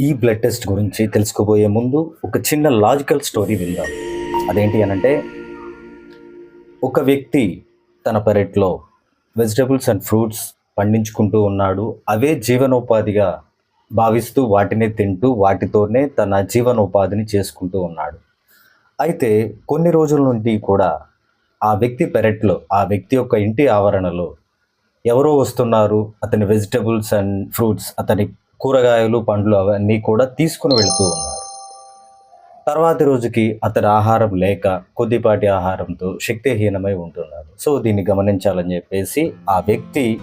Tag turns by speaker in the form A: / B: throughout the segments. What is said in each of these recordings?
A: ఈ blood test గురించి తెలుసుకోబోయే ముందు ఒక చిన్న లాజికల్ స్టోరీ విందాం. అదేంటి అనంటే ఒక వ్యక్తి తన పెరట్లో వెజిటబుల్స్ అండ్ ఫ్రూట్స్ పండించుకుంటూ ఉన్నాడు. అవే జీవనోపాధిగా భావిస్తూ వాటినే తింటూ వాటితోనే తన జీవనోపాధిని చేసుకుంటూ ఉన్నాడు. అయితే కొన్ని రోజుల నుండి కూడా ఆ వ్యక్తి పెరట్లో ఆ వ్యక్తి యొక్క ఇంటి ఆవరణలో ఎవరో వస్తున్నారు. అతని వెజిటబుల్స్ అండ్ ఫ్రూట్స్ అతని కూరగాయలు పండ్లు అవన్నీ కూడా తీసుకుని వెళుతూ ఉన్నారు. తర్వాతి రోజుకి అతడు ఆహారం లేక కొద్దిపాటి ఆహారంతో శక్తిహీనమై ఉంటున్నారు సో దీన్ని గమనించాలని చెప్పేసి ఆ వ్యక్తి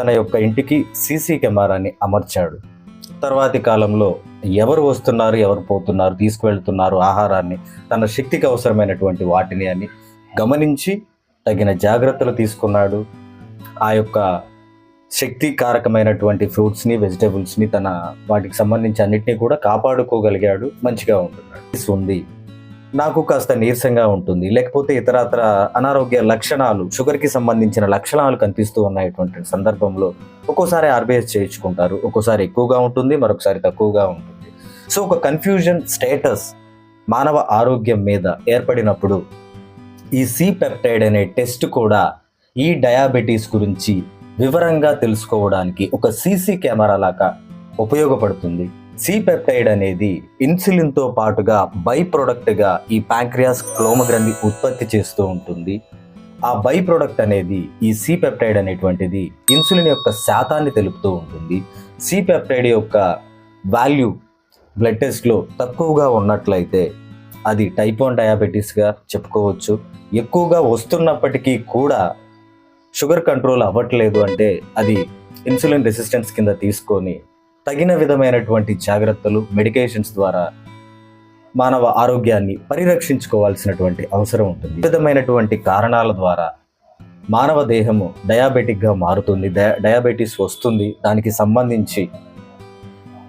A: తన యొక్క ఇంటికి సీసీ కెమెరాని అమర్చాడు. తర్వాతి కాలంలో ఎవరు వస్తున్నారు ఎవరు పోతున్నారు తీసుకువెళ్తున్నారు ఆహారాన్ని తన శక్తికి అవసరమైనటువంటి వాటిని అని గమనించి తగిన జాగ్రత్తలు తీసుకున్నాడు. ఆ యొక్క శక్తి కారకమైనటువంటి ఫ్రూట్స్ని వెజిటబుల్స్ని తన వాటికి సంబంధించి అన్నిటినీ కూడా కాపాడుకోగలిగాడు మంచిగా ఉంటున్నాడు. ఉంది. నాకు కాస్త నీరసంగా ఉంటుంది. లేకపోతే ఇతరత్ర అనారోగ్య లక్షణాలు షుగర్కి సంబంధించిన లక్షణాలు కనిపిస్తూ ఉన్నటువంటి సందర్భంలో ఒక్కోసారి ఆర్బీఎస్ చేయించుకుంటారు. ఒక్కోసారి ఎక్కువగా ఉంటుంది మరొకసారి తక్కువగా ఉంటుంది. సో ఒక కన్ఫ్యూజన్ స్టేటస్ మానవ ఆరోగ్యం మీద ఏర్పడినప్పుడు ఈ సి పెప్టైడ్ అనే టెస్ట్ కూడా ఈ డయాబెటీస్ గురించి వివరంగా తెలుసుకోవడానికి ఒక సీసీ కెమెరా లాగా ఉపయోగపడుతుంది. సి పెప్టైడ్ అనేది ఇన్సులిన్తో పాటుగా బై ప్రొడక్ట్గా ఈ ప్యాంక్రియాస్ క్లోమగ్రంథి ఉత్పత్తి చేస్తూ ఉంటుంది. ఆ బై ప్రొడక్ట్ అనేది ఈ సి పెప్టైడ్ అనేటువంటిది ఇన్సులిన్ యొక్క శాతాన్ని తెలుపుతూ ఉంటుంది. సి పెప్టైడ్ యొక్క వాల్యూ బ్లడ్ టెస్ట్లో తక్కువగా ఉన్నట్లయితే అది టైప్ వన్ డయాబెటీస్గా చెప్పుకోవచ్చు. ఎక్కువగా వస్తున్నప్పటికీ కూడా షుగర్ కంట్రోల్ అవ్వట్లేదు అంటే అది ఇన్సులిన్ రెసిస్టెన్స్ కింద తీసుకొని తగిన విధమైనటువంటి జాగ్రత్తలు మెడికేషన్స్ ద్వారా మానవ ఆరోగ్యాన్ని పరిరక్షించుకోవాల్సినటువంటి అవసరం ఉంటుంది. విధమైనటువంటి కారణాల ద్వారా మానవ దేహము డయాబెటిక్గా మారుతుంది. డయా- డయాబెటీస్ వస్తుంది. దానికి సంబంధించి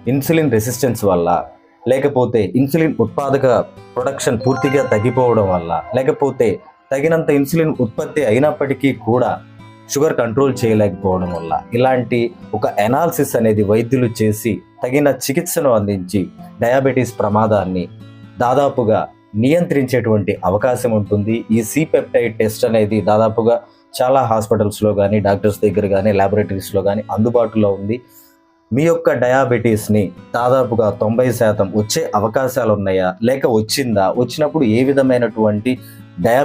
A: ఇన్సులిన్ రెసిస్టెన్స్ వల్ల లేకపోతే ఇన్సులిన్ ఉత్పాదక ప్రొడక్షన్ పూర్తిగా తగ్గిపోవడం వల్ల లేకపోతే తగినంత ఇన్సులిన్ ఉత్పత్తి అయినప్పటికీ కూడా షుగర్ కంట్రోల్ చేయలేకపోవడం వల్ల ఇలాంటి ఒక ఎనాలిసిస్ అనేది వైద్యులు చేసి తగిన చికిత్సను అందించి డయాబెటీస్ ప్రమాదాన్ని దాదాపుగా నియంత్రించేటువంటి అవకాశం ఉంటుంది. ఈ సిపెప్టైడ్ టెస్ట్ అనేది దాదాపుగా చాలా హాస్పిటల్స్లో కానీ డాక్టర్స్ దగ్గర కానీ ల్యాబొరేటరీస్లో కానీ అందుబాటులో ఉంది. మీ యొక్క డయాబెటీస్ని దాదాపుగా తొంభై శాతం వచ్చే అవకాశాలు ఉన్నాయా లేక వచ్చిందా? వచ్చినప్పుడు ఏ విధమైనటువంటి డయా